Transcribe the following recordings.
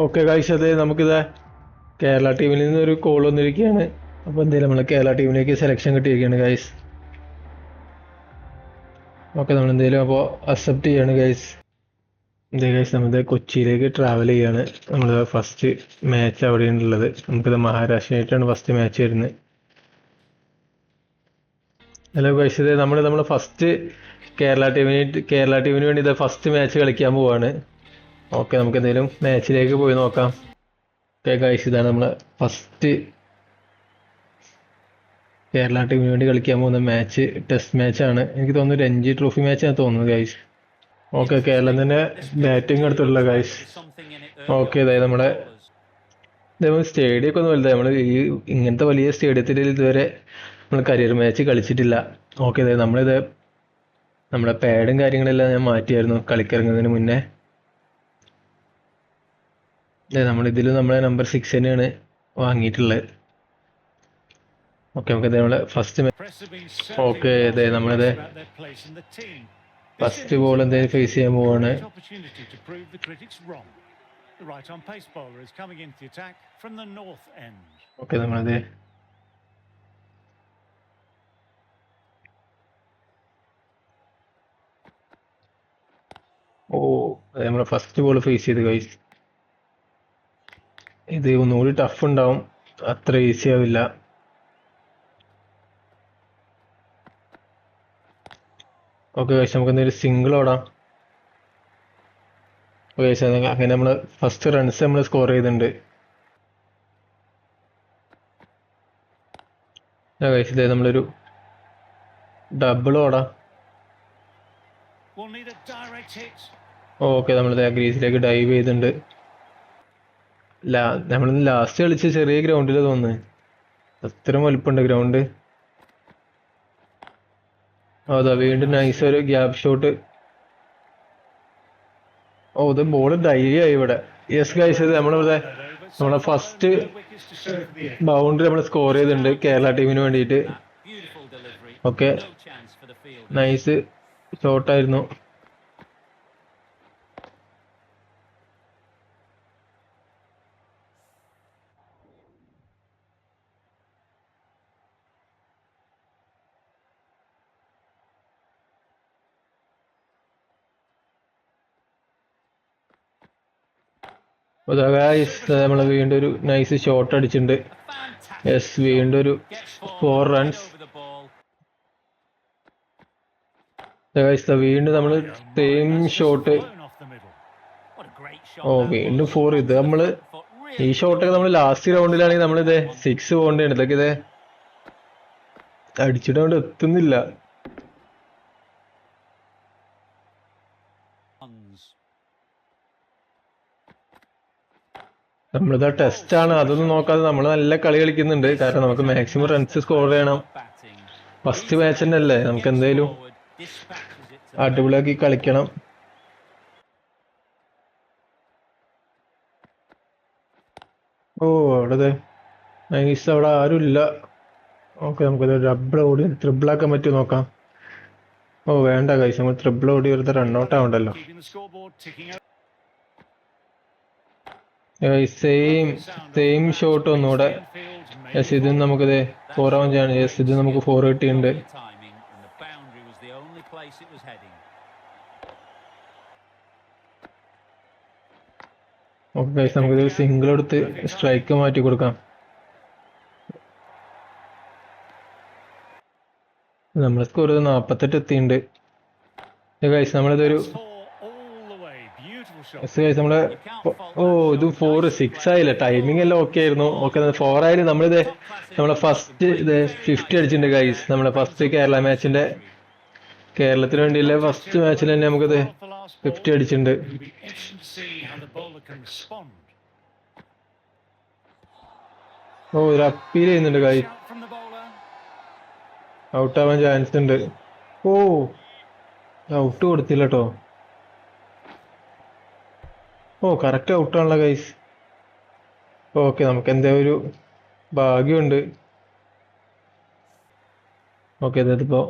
Okay കാഴ്ച അതെ നമുക്കിത് കേരള ടീമിൽ നിന്ന് ഒരു കോൾ വന്നിരിക്കുകയാണ്. അപ്പോൾ എന്തായാലും നമ്മൾ കേരള ടീമിലേക്ക് സെലക്ഷൻ കിട്ടിയിരിക്കുകയാണ് ഗൈസ് ഓക്കെ നമ്മൾ എന്തായാലും അപ്പോൾ അക്സെപ്റ്റ് ചെയ്യാണ് ഗൈസ് ഇതേ ഗൈസ് നമ്മൾ കൊച്ചിയിലേക്ക് ട്രാവൽ ചെയ്യാണ്. നമ്മൾ ഫസ്റ്റ് മാച്ച് അവിടെയാണ് ഉള്ളത്. നമുക്കിത് മഹാരാഷ്ട്രയായിട്ടാണ് ഫസ്റ്റ് മാച്ച് വരുന്നത്. ഹലോ ഗൈസ് ഇത് നമ്മൾ നമ്മൾ ഫസ്റ്റ് കേരള ടീമിന് കേരള ടീമിന് വേണ്ടി ഇത് ഫസ്റ്റ് മാച്ച് കളിക്കാൻ പോവാണ്. ഓക്കെ നമുക്ക് എന്തെങ്കിലും മാച്ചിലേക്ക് പോയി നോക്കാം. ഓക്കെ ഗൈസ് ഇതാണ് നമ്മൾ ഫസ്റ്റ് കേരള ടീമിന് വേണ്ടി കളിക്കാൻ പോകുന്ന മാച്ച് ടെസ്റ്റ് മാച്ചാണ് എനിക്ക് തോന്നുന്നു രഞ്ജി ട്രോഫി മാച്ചാണ് തോന്നുന്നത് ഗൈസ് ഓക്കെ കേരളം തന്നെ ബാറ്റിംഗ് എടുത്തുള്ള ഗൈസ് ഓക്കെ അതായത് നമ്മുടെ ഇതേപോലെ സ്റ്റേഡിയം ഒക്കെ ഒന്നും വലുതായി. നമ്മൾ ഈ ഇങ്ങനത്തെ വലിയ സ്റ്റേഡിയത്തിൽ ഇതുവരെ നമ്മൾ കരിയർ മാച്ച് കളിച്ചിട്ടില്ല. ഓക്കെ അതായത് നമ്മളിത് നമ്മുടെ പാഡും കാര്യങ്ങളെല്ലാം ഞാൻ മാറ്റിയായിരുന്നു കളിക്കിറങ്ങുന്നതിന് മുന്നേ. അതെ നമ്മളിതിൽ നമ്മളെ നമ്പർ സിക്സ് തന്നെയാണ് വാങ്ങിയിട്ടുള്ളത് ഓക്കെ നമുക്ക് നമ്മളെ ഫസ്റ്റ് ഓക്കെ അതെ നമ്മളിത് ഫസ്റ്റ് ബോൾ എന്തായാലും ഫേസ് ചെയ്യാൻ പോവാണ്. ഓക്കെ നമ്മളത് ഓ നമ്മളെ ഫസ്റ്റ് ബോൾ ഫേസ് ചെയ്ത് ഗൈസ് ഇത് ഒന്നുകൂടി ടഫ് ഉണ്ടാവും. അത്ര ഈസി ആവില്ല. ഓക്കെ ഗൈസ് നമുക്ക് എന്തെങ്കിലും സിംഗിൾ ഓടാം. ഓക്കെ അങ്ങനെ നമ്മൾ ഫസ്റ്റ് റൺസ് നമ്മൾ സ്കോർ ചെയ്തിട്ടുണ്ട്. കഴിച്ചത് നമ്മളൊരു ഡബിൾ ഓടാം. ഓക്കെ നമ്മൾ ഗ്രീസിലേക്ക് ഡൈവ് ചെയ്തിട്ടുണ്ട്. ലാ നമ്മളിന്ന് ലാസ്റ്റ് കളിച്ച ചെറിയ ഗ്രൗണ്ടിൽ തോന്നുന്നു അത്ര വലുപ്പമുണ്ട് ഗ്രൗണ്ട് അതാ വീണ്ടും നൈസ് ഒരു ഗ്യാപ് ഷോട്ട് ഓ ഇത് ബോൾ ധൈര്യമായി ഇവിടെ യെസ് ഗൈസ് ഇത് നമ്മളിവിടെ നമ്മളെ ഫസ്റ്റ്. ബൗണ്ടറി നമ്മൾ സ്കോർ ചെയ്തിട്ടുണ്ട് കേരള ടീമിന് വേണ്ടിയിട്ട്. ഓക്കെ. നൈസ് ഷോട്ടായിരുന്നു നമ്മൾ വീണ്ടും ഒരു നൈസ് ഷോട്ട് അടിച്ചിട്ടുണ്ട്. യെസ് വീണ്ടും ഒരു ഫോർ റൺസ് വീണ്ടും നമ്മൾ സെയിം ഷോട്ട്. ഓ വീണ്ടും ഫോർ ഇത് നമ്മൾ ഈ ഷോട്ടൊക്കെ നമ്മൾ ലാസ്റ്റ് റൗണ്ടിലാണെങ്കിൽ നമ്മളിത് സിക്സ് പോകേണ്ടതാണ്. ഇതൊക്കെ ഇത് അടിച്ചിട്ട് അങ്ങോട്ട് എത്തുന്നില്ല. നമ്മളിത് ടെസ്റ്റ് ആണ് അതൊന്നും നോക്കാതെ നമ്മൾ നല്ല കളി കളിക്കുന്നുണ്ട്. കാരണം നമുക്ക് മാക്സിമം റൺസ് സ്കോർ ചെയ്യണം ഫസ്റ്റ് മാച്ച് തന്നെ അല്ലേ? നമുക്ക് to അടിപൊളിയാക്കി കളിക്കണം. ഓ അവിടെ നൈസ് അവിടെ ആരും ഇല്ല ഓക്കെ നമുക്കത് ഡബിൾ ഓടി ആക്കാൻ പറ്റുമോ നോക്കാം. ഓ വേണ്ട കൈസ് നമ്മൾ ത്രിബിൾ ഓടി വെറുതെ റണ്ണൗട്ട് ആവണ്ടല്ലോ. സെയിം സെയിം ഷോട്ട് ഒന്നുകൂടെ. യെസ് ഇത് നമുക്കിത് ഫോർ ഓൺ ചെയ്യാണ്. യെസ് ഇത് നമുക്ക് ഫോർ കിട്ടിയിട്ടുണ്ട്. ഓക്കെ ഗൈസ് നമുക്കിത് സിംഗിൾ എടുത്ത് സ്ട്രൈക്ക് മാറ്റി കൊടുക്കാം. നമ്മളെ സ്കോർ നാപ്പത്തെട്ട് എത്തിയിട്ടുണ്ട്. നമ്മളിതൊരു Four all the way. Beautiful shot. Yes guys നമ്മൾ ഓ ഇത് ഫോർ സിക്സ് ആയില്ല? ടൈമിംഗ് എല്ലാം ഓക്കെ ആയിരുന്നു. ഓക്കെ ഫോർ ആയാലും നമ്മളിത് നമ്മളെ ഫസ്റ്റ് ഇത് ഫിഫ്റ്റി അടിച്ചിട്ടുണ്ട് ഗൈസ് നമ്മളെ ഫസ്റ്റ് കേരള മാച്ചിന്റെ കേരളത്തിന് വേണ്ടിയുള്ള ഫസ്റ്റ് മാച്ചിൽ തന്നെ നമുക്കത്. ഫിഫ്റ്റി അടിച്ചിട്ടുണ്ട്. ഓ ഒരു അപ്പീൽ ചെയ്യുന്നുണ്ട് guys Shout from the bowler. Out ആവാൻ ചാൻസ് ഉണ്ട്. ഓ ഔട്ട് കൊടുത്തില്ല കേട്ടോ ഓ കറക്റ്റ് ഔട്ടാണല്ലോ ഗൈസ് ഓക്കെ നമുക്ക് എന്തേ ഒരു ഭാഗ്യമുണ്ട്. ഓക്കെ അതിപ്പോ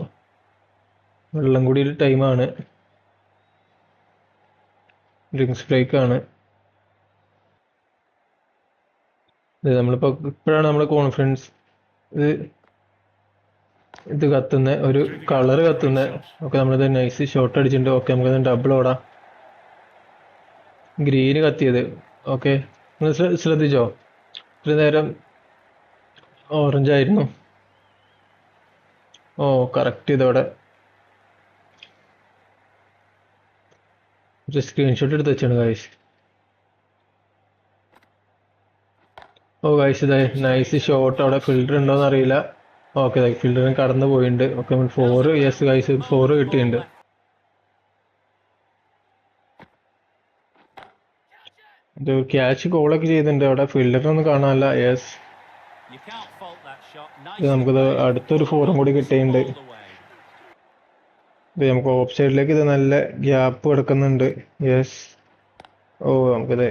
വെള്ളം കൂടി ഒരു ടൈമാണ് ഡ്രിങ്ക്സ് ബ്രേക്ക് ആണ്. ഇത് നമ്മളിപ്പോൾ ഇപ്പോഴാണ് നമ്മുടെ കോൺഫിഡൻസ് ഇത് ഇത് കത്തുന്ന ഒരു കളർ കത്തുന്ന. ഓക്കെ നമ്മളിത് നൈസ് ഷോട്ട് അടിച്ചിട്ടുണ്ട്. ഓക്കെ നമുക്കത് ഡബിൾ ഓടാം. ഗ്രീന് കത്തിയത്. ഓക്കെ. നിങ്ങൾ ശ്രദ്ധിച്ചോ? ഒരു നേരം ഓറഞ്ച് ആയിരുന്നു. ഓ കറക്റ്റ് ഇതോടെ സ്ക്രീൻഷോട്ട് എടുത്ത് വെച്ചാണ് ഗൈസ് ഓ ഗൈസ് ഇതായി നൈസ് ഷോട്ട് അവിടെ ഫിൽറ്റർ ഉണ്ടോന്ന് അറിയില്ല ഓക്കെ ഫിൽറ്ററിന് കടന്നു പോയിട്ടുണ്ട് okay four yes guys four കിട്ടിയിട്ടുണ്ട് ഇത് ക്യാച്ച് കോളൊക്കെ ചെയ്തിട്ടുണ്ട്. അവിടെ ഫിൽറ്ററിനൊന്നും കാണാനല്ല. യെസ്. ഇത് നമുക്കിത് അടുത്തൊരു ഫോറും കൂടി കിട്ടിയിട്ടുണ്ട്. ഇത് നമുക്ക് ഓഫ് സൈഡിലേക്ക് ഇത് നല്ല ഗ്യാപ്പ് കിടക്കുന്നുണ്ട് യെസ് ഓ നമുക്കിത്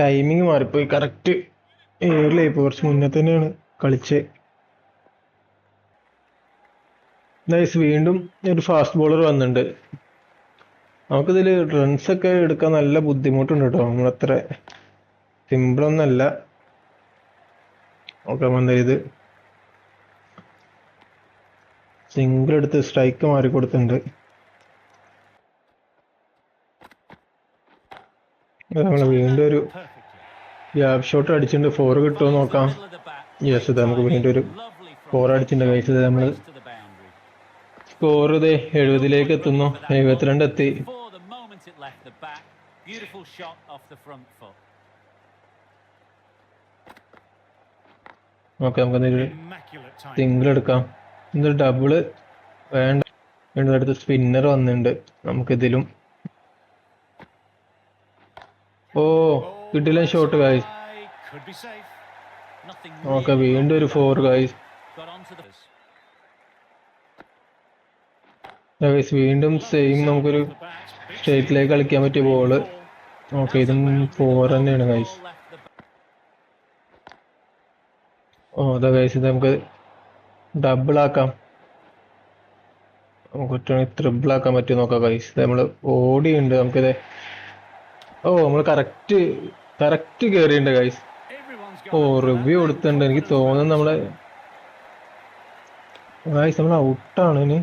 ടൈമിങ് മാറിപ്പോയി. കറക്റ്റ് ഏറിലായി ഇപ്പോൾ കുറച്ച് മുന്നേ തന്നെയാണ് കളിച്ച്. നൈസ് വീണ്ടും ഒരു ഫാസ്റ്റ് ബോളർ വന്നിട്ടുണ്ട്. നമുക്കിതിൽ ഒക്കെ എടുക്കാൻ നല്ല ബുദ്ധിമുട്ടുണ്ട് കേട്ടോ നമ്മളത്ര സിമ്പിളൊന്നല്ല ഓക്കെ വന്ന ഇത് സിംഗിൾ എടുത്ത് സ്ട്രൈക്ക് മാറി കൊടുത്തിട്ടുണ്ട്. നമ്മൾ വീണ്ടും ഒരു ഗ്യാപ് ഷോട്ട് അടിച്ചിട്ടുണ്ട്. ഫോർ കിട്ടുമോ നോക്കാം. യെസ് ഇത് നമുക്ക് വീണ്ടും ഒരു ഫോർ അടിച്ചിട്ടുണ്ട് കഴിച്ചത് നമ്മൾ. സ്കോർ ഇതേ എഴുപതിലേക്ക് എത്തുന്നു. എഴുപത്തിരണ്ട് എത്തി Before the moment it left the bat, beautiful shot off the front foot. Okay നമുക്ക് time. സിംഗിൾ എടുക്കാം. ഇതൊരു ഡബിൾ വേണ്ട. അടുത്ത് സ്പിന്നർ വന്നിട്ടുണ്ട്. നമുക്കിതിലും ഓ കിട്ടില്ല ഷോട്ട്. Nothing ഓക്കെ വീണ്ടും ഒരു ഫോർ the. ഗൈസ് വീണ്ടും സെയിം നമുക്കൊരു സ്ട്രേറ്റിലേക്ക് കളിക്കാൻ പറ്റിയ ബോൾ ഓക്കെ ഇതും ഫോർ തന്നെയാണ് ഗൈസ് ഓ അതാ ഗൈസ് ഇത് നമുക്ക് ഡബിൾ ആക്കാം. നമുക്ക് ട്രിബിൾ ആക്കാൻ പറ്റുമോ നോക്കാം ഗൈസ് ഇത് നമ്മൾ ഓടിയുണ്ട് നമുക്കിത് ഓ നമ്മൾ കറക്റ്റ് കറക്റ്റ് കയറിയുണ്ട് ഗൈസ് ഓ റിവ്യൂ കൊടുത്തിട്ടുണ്ട്. എനിക്ക് തോന്നുന്നു നമ്മൾ ഗൈസ് നമ്മൾ ഔട്ടാണ് ഇനി.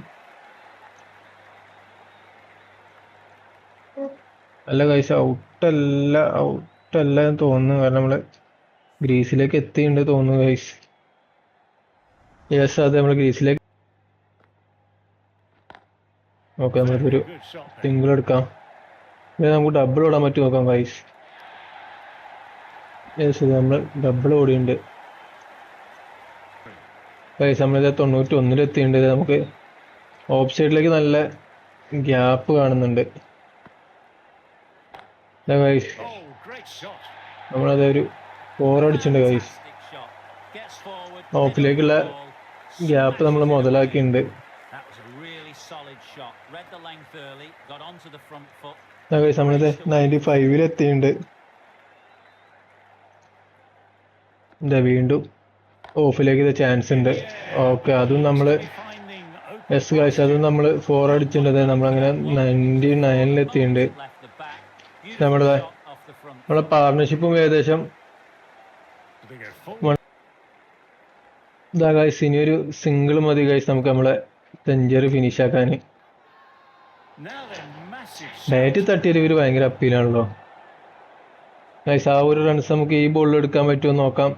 അല്ല ഗൈസ് ഔട്ടല്ല ഔട്ടല്ല എന്ന് തോന്നുന്നു. കാരണം നമ്മൾ ഗ്രീസിലേക്ക് എത്തിയിട്ടുണ്ട് തോന്നുന്നു ഗൈസ് യെസ് അതെ നമ്മൾ ഗ്രീസിലേക്ക് ഓക്കെ good സിംഗിൾ എടുക്കാം. പിന്നെ നമുക്ക് ഡബിൾ ഓടാൻ പറ്റും നോക്കാം കൈസ് യെസ് ഇത് നമ്മൾ ഡബിൾ ഓടിയുണ്ട്. കൈസ് നമ്മളിത് തൊണ്ണൂറ്റി ഒന്നിലെത്തിയിട്ടുണ്ട് നമുക്ക് ഓഫ് സൈഡിലേക്ക് നല്ല ഗ്യാപ്പ് കാണുന്നുണ്ട്. ഗൈസ്. നമ്മളത് ഒരു ഫോർ അടിച്ചിട്ടുണ്ട് ഗൈസ്. ഓഫിലേക്കുള്ള ഗ്യാപ്പ് നമ്മൾ മുതലാക്കിയിട്ടുണ്ട്. ഗൈസ് നമ്മളിത് നയന്റി ഫൈവിൽ എത്തിയിട്ടുണ്ട് എന്താ വീണ്ടും ഓഫിലേക്ക് ഇത് ചാൻസ് ഉണ്ട് ഓക്കെ അതും നമ്മൾ എസ് ഗൈസ് അതും നമ്മൾ ഫോർ അടിച്ചിട്ടുണ്ട് നമ്മളങ്ങനെ നയന്റി നയനിൽ നമ്മുടെ. നമ്മളെ പാർട്ണർഷിപ്പും ഏകദേശം ഇതാ ഗൈസ് ഇനി ഒരു സിംഗിൾ മതി ഗൈസ് നമുക്ക് നമ്മളെ സെഞ്ചറി ഫിനിഷ് ആക്കാൻ. Now തട്ടിയത് ഇവർ ഭയങ്കര അപ്പീലാണല്ലോ ഗൈസ് ആ ഒരു റൺസ് നമുക്ക് ഈ ബോളിൽ എടുക്കാൻ പറ്റുമോ നോക്കാം.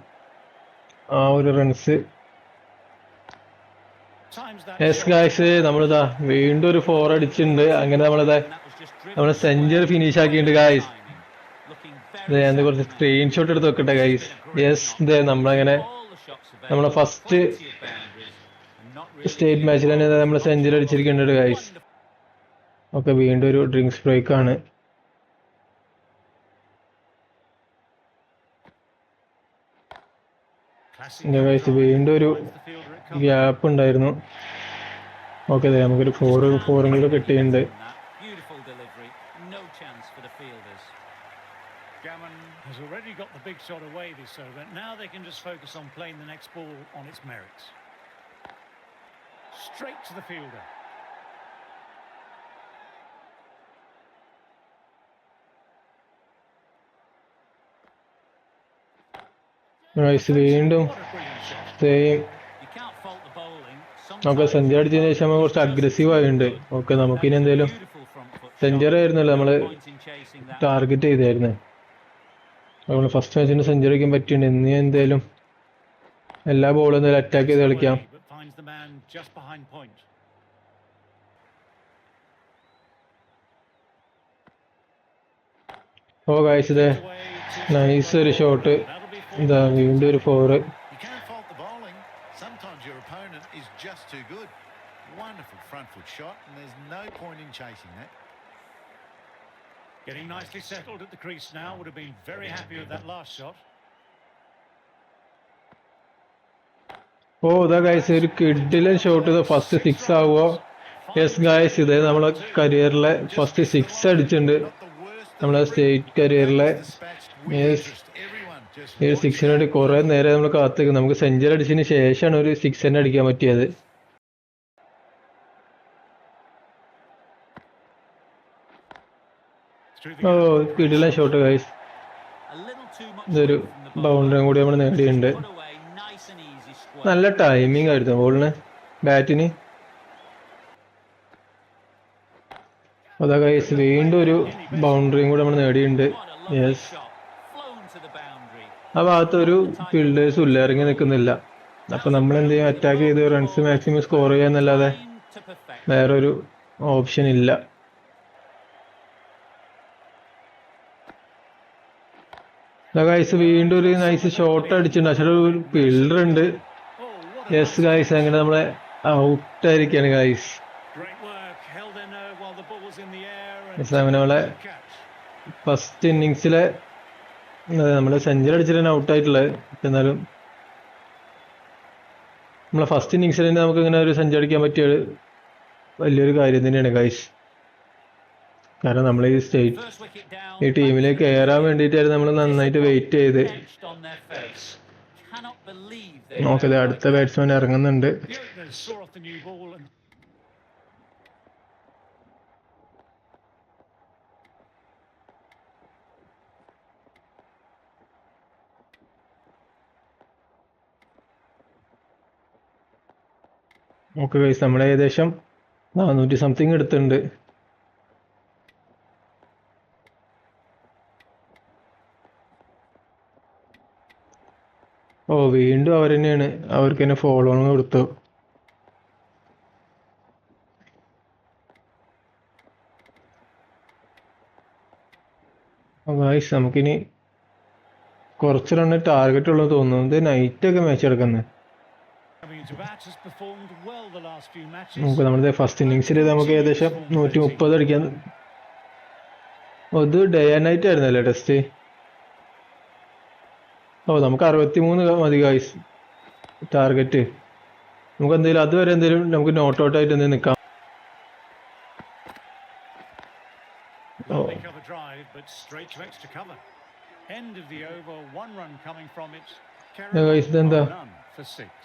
ആ ഒരു റൺസ് യെസ് ഗൈസ് നമ്മളിതാ വീണ്ടും ഒരു ഫോർ അടിച്ചിട്ടുണ്ട്. അങ്ങനെ നമ്മളിതാ നമ്മളെ സെഞ്ചുറി ഫിനിഷ് ആക്കിയിട്ടുണ്ട് ഗായ്സ് ഞാൻ കുറച്ച് സ്ക്രീൻഷോട്ട് എടുത്ത് വെക്കട്ടെ ഗൈസ് യെസ് ഇതേ നമ്മളങ്ങനെ നമ്മുടെ ഫസ്റ്റ് സ്റ്റേറ്റ് മാച്ചിൽ തന്നെ നമ്മൾ സെഞ്ചുറി അടിച്ചിരിക്കുന്നുണ്ട് ഗൈസ് ഓക്കെ വീണ്ടും ഒരു ഡ്രിങ്ക്സ് ബ്രേക്ക് ആണ്. വീണ്ടും ഒരു. ഗ്യാപ്പ് ഉണ്ടായിരുന്നു. ഓക്കെ നമുക്കൊരു ഫോർ ഫോറും കൂടെ കിട്ടിയിട്ടുണ്ട്. chance for the fielders. Gammon has already got the big shot away this over. Now they can just focus on playing the next ball on its merits. Straight to the fielder. Guys വീണ്ടും What a brilliant shot. Same You can't fault the bowling. നമുക്ക് century അടിച്ചതിന് ശേഷം നമ്മൾ കുറച്ച് aggressive ആയിട്ടുണ്ട് okay നമുക്കിനി എന്തെങ്കിലും century ആയിരുന്നല്ലോ നമ്മൾ ടാർഗറ്റ് ചെയ്തായിരുന്നേ നമ്മൾ ഫസ്റ്റ് മാച്ചിന് സെഞ്ചുറി വയ്ക്കാൻ പറ്റിയുണ്ട് ഇനി എന്തായാലും എല്ലാ ബോളും എന്തായാലും അറ്റാക്ക് ചെയ്ത് കളിക്കാം. ഓ കാഴ്ച നൈസ് ഒരു ഷോട്ട് ഇതാ വീണ്ടും ഒരു four front foot shot and there's no point in chasing that. Getting nicely settled at the crease now. Would have been very happy with that last shot. ഓ ഇതാ ഗൈസ് ഒരു കിഡിലൻ ഷോട്ട് ഇത് first six ആവുമോ yes guys ഇതേ നമ്മളെ കരിയറിലെ first six അടിച്ചിട്ടുണ്ട്. നമ്മളെ സ്റ്റേറ്റ് കരിയറിലെ just ഈ ഒരു സിക്സിന് വേണ്ടി കുറേ നേരം നമ്മൾ കാത്തിരിക്കും നമുക്ക് സെഞ്ചുറി അടിച്ചതിന് ശേഷമാണ് ഒരു സിക്സ് തന്നെ അടിക്കാൻ പറ്റിയത് Through the ഓ gap. ഷോട്ട് ഗൈസ് ഇതൊരു. ബൗണ്ടറിയും കൂടി നമ്മൾ നേടിയിട്ടുണ്ട്. നല്ല ടൈമിംഗ് ആയിരുന്നു ബോളിന് ബാറ്റിന് അതാ ഗൈസ് വീണ്ടും ഒരു ബൗണ്ടറിയും കൂടി നമ്മൾ നേടിയിട്ടുണ്ട് യെസ്. ആ ഭാഗത്ത് ഒരു ഫീൽഡേഴ്സും ഇല്ല ഇറങ്ങി നിൽക്കുന്നില്ല അപ്പൊ നമ്മൾ എന്ത് ചെയ്യും അറ്റാക്ക് ചെയ്ത് റൺസ് മാക്സിമം സ്കോർ ചെയ്യാന്നല്ലാതെ. വേറൊരു ഓപ്ഷൻ ഇല്ല ഗൈസ് വീണ്ടും ഒരു നൈസ് ഷോട്ട് അടിച്ചിട്ടുണ്ട്. പക്ഷെ ഒരു ഫീൽഡർ ഉണ്ട്. യെസ് ഗൈസ് അങ്ങനെ നമ്മളെ ഔട്ട് ആയിരിക്കാണ് ഗൈസ് അങ്ങനെ നമ്മളെ ഫസ്റ്റ് ഇന്നിങ്സിലെ നമ്മളെ സെഞ്ചുറി അടിച്ചിട്ടാണ് ഔട്ട് ആയിട്ടുള്ളത്. എന്നാലും നമ്മളെ ഫസ്റ്റ് ഇന്നിങ്സിൽ തന്നെ നമുക്ക് ഇങ്ങനെ ഒരു സെഞ്ചുറി അടിക്കാൻ പറ്റിയ വലിയൊരു കാര്യം തന്നെയാണ് ഗൈസ് കാരണം നമ്മൾ ഈ സ്റ്റേറ്റ്. ഈ ടീമിലേക്ക് കയറാൻ വേണ്ടിയിട്ടായിരുന്നു നമ്മൾ നന്നായിട്ട് വെയിറ്റ് ചെയ്ത് നോക്കത് അടുത്ത ബാറ്റ്സ്മാൻ ഇറങ്ങുന്നുണ്ട് ഓക്കെ നമ്മൾ ഏകദേശം നാനൂറ്റി സംതിങ് എടുത്തിട്ടുണ്ട് ഓ വീണ്ടും അവർ തന്നെയാണ് അവർക്ക് തന്നെ ഫോളോ ഓൺ കൊടുത്തു. ഗൈസ് നമുക്കിനി കുറച്ച് റണ്ണ് ടാർഗറ്റ് ഉള്ളത് തോന്നുന്നു. ഇത് നൈറ്റ് ഒക്കെ മാച്ച് എടുക്കുന്നത്. നമുക്ക് നമ്മുടെ ഫസ്റ്റ് ഇന്നിങ്സിൽ നമുക്ക് ഏകദേശം നൂറ്റി മുപ്പത് അടിക്കാൻ ഇത് ഡേ ആൻഡ് നൈറ്റ് ആയിരുന്നല്ലേ ടെസ്റ്റ് ഓ നമുക്ക് അറുപത്തി മൂന്ന് മതി ഗൈസ് ടാർഗറ്റ് നമുക്ക് എന്തെങ്കിലും അതുവരെ എന്തെങ്കിലും നമുക്ക് നോട്ട് ഔട്ട് ആയിട്ട് എന്തെങ്കിലും നിൽക്കാം ഇതെന്താ?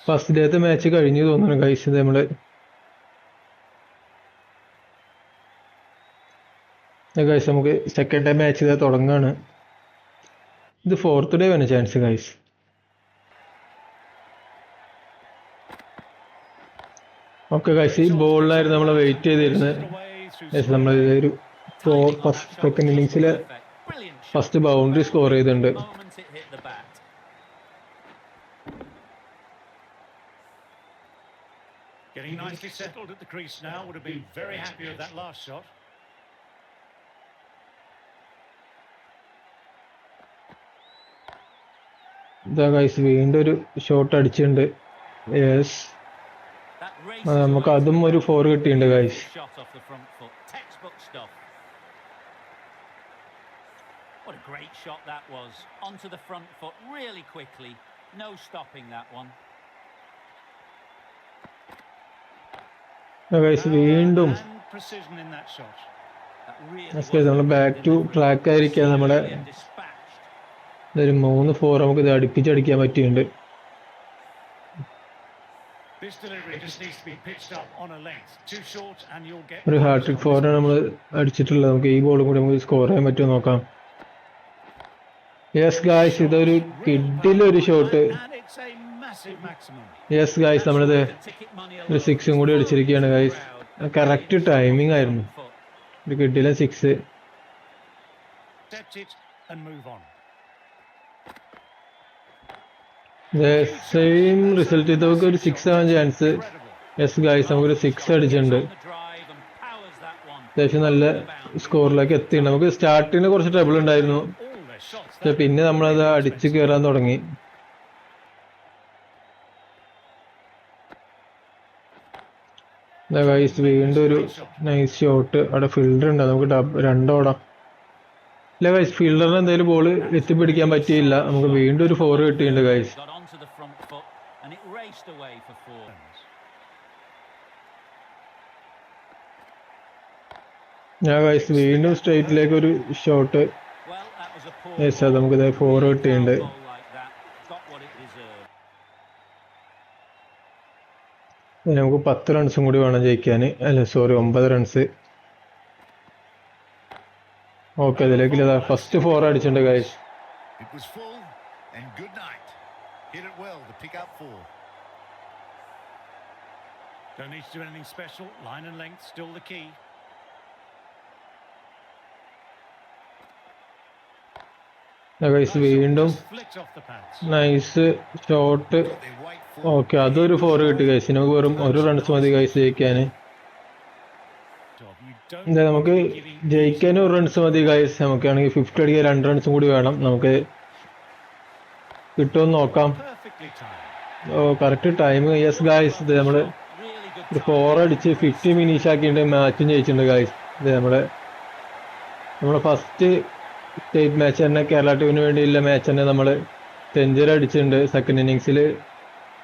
ഫസ്റ്റ് ഡേത്തെ മാച്ച് കഴിഞ്ഞു തോന്നുന്നു ഗൈസ് ഇത് നമ്മൾ. ഗൈസ് നമുക്ക് സെക്കൻഡ് ടൈം മാച്ച് ഇതാ തുടങ്ങാണ്. ഇത് ഫോർത്ത് ഡേ വേണം ചാൻസ് ഗൈസ് ഓക്കെ ഗൈസ് ഈ ബോളിലായിരുന്നു നമ്മൾ വെയിറ്റ് ചെയ്തിരുന്നത്. നമ്മൾ ഒരു ഫോർ ഫസ്റ്റ് സെക്കൻഡ് ഇന്നിങ്സിൽ ഫസ്റ്റ് ബൗണ്ടറി സ്കോർ ചെയ്തിട്ടുണ്ട്. Getting nicely settled at the crease now. Would have been very happy with that last shot. ഇതാ ഗൈസ് വീണ്ടും ഒരു ഷോട്ട് അടിച്ചിട്ടുണ്ട് യെസ് നമുക്ക് അതും ഒരു ഫോർ കിട്ടിയിട്ടുണ്ട് stuff. What a great shot that was. Onto the front foot really quickly. No stopping that one. Guys വീണ്ടും And precision in that shot. That really Yes, guys, നമ്മൾ was back to deliberate. track ആയിരിക്കാ നമ്മുടെ ഒരു മൂന്ന് four നമുക്ക് ഇത് അടുപ്പിച്ചടിക്കാൻ പറ്റിയുണ്ട്. ഒരു hat-trick ഫോറാണ് നമ്മൾ അടിച്ചിട്ടുള്ളത്. നമുക്ക് ഈ ബോളും കൂടി നമുക്ക് സ്കോർ ചെയ്യാൻ പറ്റുമോ നോക്കാം. യെസ് ഗായ്സ് ഇതൊരു കിഡിലൊരു ഷോട്ട്. യെസ് ഗായ്സ് നമ്മളിത് ഒരു സിക്സും കൂടി അടിച്ചിരിക്കുകയാണ് ഗായ്സ് കറക്റ്റ് ടൈമിംഗ് ആയിരുന്നു. ഒരു കിഡിലെ six Accept it and move on. Same result ഇതൊക്കെ ഒരു സിക്സ് ആവാൻ ചാൻസ് എസ് യെസ് നമുക്ക് ഒരു സിക്സ് അടിച്ചിട്ടുണ്ട്. അത്യാവശ്യം നല്ല സ്കോറിലേക്ക് എത്തിയിട്ടുണ്ട്. നമുക്ക് സ്റ്റാർട്ടിന് കുറച്ച് ട്രബിൾ ഉണ്ടായിരുന്നു. പക്ഷെ പിന്നെ നമ്മളത് അടിച്ച് കയറാൻ തുടങ്ങി. ഗൈസ് വീണ്ടും ഒരു നൈസ് ഷോട്ട് അവിടെ ഫീൽഡർ ഉണ്ട്. നമുക്ക് രണ്ടോടാം ഇല്ല ഗൈസ് ഫീൽഡറിന് എന്തെങ്കിലും ബോൾ എത്തിപ്പിടിക്കാൻ പറ്റിയില്ല. നമുക്ക് വീണ്ടും ഒരു ഫോർ കിട്ടിയിട്ടുണ്ട് guys Got onto the front foot and it raced away for four. ഞാൻ ഗൈസ് വീണ്ടും സ്ട്രൈറ്റിലേക്ക് ഒരു shot Well, that was a poor yes അത് നമുക്ക് ഇതേ ഫോർ. ഇനി നമുക്ക് പത്ത് റൺസും കൂടി വേണം ജയിക്കാൻ അല്ല സോറി ഒമ്പത് റൺസ് ഓക്കെ അതിലേക്ക് ഫസ്റ്റ് ഫോർ അടിച്ചിട്ടുണ്ട് guys It was full and good night. Hit it well to pick up four. Don't need to do anything special. Line and length still the key. Guys വീണ്ടും. Nice shot. Okay അതൊരു four കിട്ടി guys നമുക്ക് വെറും ഒരു runs മതി guys ജയിക്കാൻ എന്താ നമുക്ക് ജയിക്കാൻ ഒരു റൺസ് മതി ഗൈസ് നമുക്കാണെങ്കിൽ ഫിഫ്റ്റി അടിക്കാൻ രണ്ട് റൺസും കൂടി വേണം നമുക്ക് കിട്ടുമെന്ന് നോക്കാം. ഓ കറക്റ്റ് ടൈം യെസ് ഗൈസ് ഇത് നമ്മൾ ഒരു ഫോർ അടിച്ച് ഫിഫ്റ്റി മിനിറ്റ്സ് ആക്കിയിട്ട് മാച്ചും ജയിച്ചിട്ടുണ്ട് ഗായ്സ് ഇത് നമ്മുടെ നമ്മുടെ ഫസ്റ്റ് സ്റ്റേറ്റ് മാച്ച് തന്നെ കേരള ടീമിന് വേണ്ടിയുള്ള മാച്ച് തന്നെ നമ്മൾ സെഞ്ചുറി അടിച്ചിട്ടുണ്ട്. സെക്കൻഡ് ഇന്നിങ്സിൽ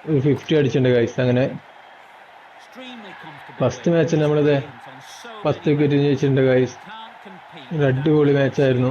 ഒരു ഫിഫ്റ്റി അടിച്ചിട്ടുണ്ട് ഗൈസ് അങ്ങനെ ഫസ്റ്റ് മാച്ച് നമ്മളിത് ഫസ്റ്റ് വിക്കറ്റ് ജയിച്ചിട്ടുണ്ട് ഗൈസ് Can't ഒരു അടിപൊളി മാച്ചായിരുന്നു.